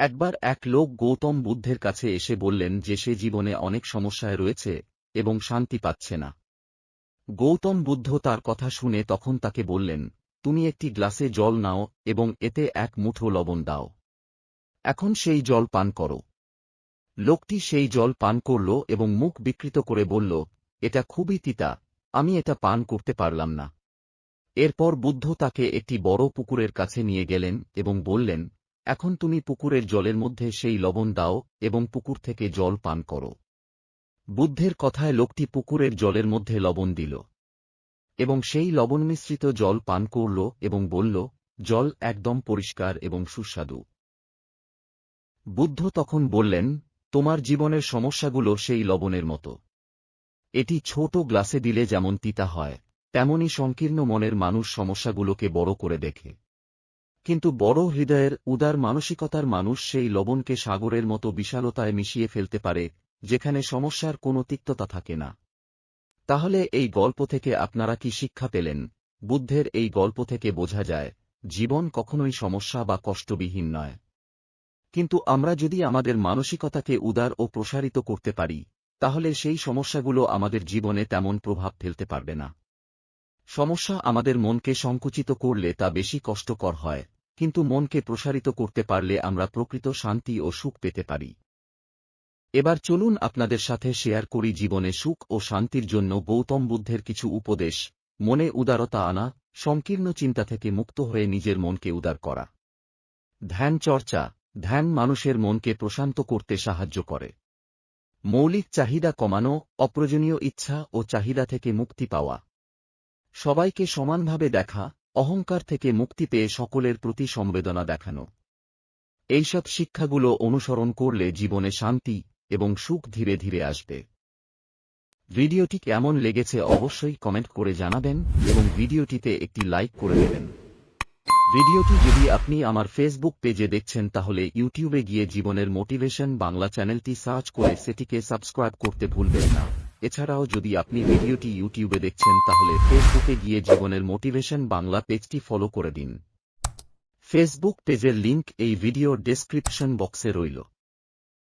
একবার এক লোক গৌতম বুদ্ধের কাছে এসে বললেন যে সে জীবনে অনেক সমস্যায় রয়েছে এবং শান্তি পাচ্ছে না। গৌতম বুদ্ধ তার কথা শুনে তখন তাকে বললেন, তুমি একটি গ্লাসে জল নাও এবং এতে এক মুঠো লবণ দাও। এখন সেই জল পান করো। লোকটি সেই জল পান করল এবং মুখ বিকৃত করে বলল, এটা খুবই তিতা, আমি এটা পান করতে পারলাম না। এরপর বুদ্ধ তাকে একটি বড় পুকুরের কাছে নিয়ে গেলেন এবং বললেন এখন তুমি পুকুরের জলের মধ্যে সেই লবণ দাও এবং পুকুর থেকে জল পান করো। বুদ্ধের কথায় লোকটি পুকুরের জলের মধ্যে লবণ দিল। এবং সেই লবণ মিশ্রিত জল পান করল এবং বলল, জল একদম পরিষ্কার এবং সুস্বাদু। বুদ্ধ তখন বললেন, তোমার জীবনের সমস্যাগুলো সেই লবণের মতো। এটি ছোট গ্লাসে দিলে যেমন তিতা হয়, তেমনি সংকীর্ণ মনের মানুষ সমস্যাগুলোকে বড় করে দেখে। কিন্তু বড় হৃদয়ের, উদার মানসিকতার মানুষ সেই লবণকে সাগরের মতো বিশালতায় মিশিয়ে ফেলতে পারে, যেখানে সমস্যার কোনো তিক্ততা থাকে না। তাহলে এই গল্প থেকে আপনারা কি শিক্ষা পেলেন? বুদ্ধের এই গল্প থেকে বোঝা যায়, জীবন কখনোই সমস্যা বা কষ্টবিহীন নয়। কিন্তু আমরা যদি আমাদের মানসিকতাকে উদার ও প্রসারিত করতে পারি, তাহলে সেই সমস্যাগুলো আমাদের জীবনে তেমন প্রভাব ফেলতে পারবে না। সমস্যা আমাদের মনকে সংকুচিত করলে তা বেশি কষ্টকর হয় কিন্তু মনকে প্রসারিত করতে পারলে আমরা প্রকৃত শান্তি ও সুখ পেতে পারি। এবার চলুন আপনাদের সাথে শেয়ার করি জীবনে সুখ ও শান্তির জন্য গৌতম বুদ্ধের কিছু উপদেশ, মনে উদারতা আনা, সংকীর্ণ চিন্তা থেকে মুক্ত হয়ে নিজের মনকে উদার করা। ধ্যান চর্চা, ধ্যান মানুষের মনকে প্রশান্ত করতে সাহায্য করে। মৌলিক চাহিদা কমানো, অপ্রয়োজনীয় ইচ্ছা ও চাহিদা থেকে মুক্তি পাওয়া। সবাইকে সমানভাবে দেখা অহংকার থেকে মুক্তি পেয়ে সকলের প্রতি সংবেদনা দেখানো। এইসব শিক্ষাগুলো অনুসরণ করলে জীবনে শান্তি এবং সুখ ধীরে ধীরে আসবে। ভিডিওটি কেমন লেগেছে অবশ্যই কমেন্ট করে জানাবেন এবং ভিডিওটিতে একটি লাইক করে দেবেন। ভিডিওটি যদি আপনি আমার ফেসবুক পেজে দেখছেন তাহলে ইউটিউবে গিয়ে জীবনের মোটিভেশন বাংলা চ্যানেলটি সার্চ করে সেটিকে সাবস্ক্রাইব করতে ভুলবেন না। এছাড়াও যদি আপনি ভিডিওটি ইউটিউবে দেখছেন তাহলে ফেসবুকে গিয়ে জীবনের মোটিভেশন বাংলা পেজটি ফলো করে দিন। ফেসবুক পেজের লিংক এই ভিডিওর ডেসক্রিপশন বক্সে রইল।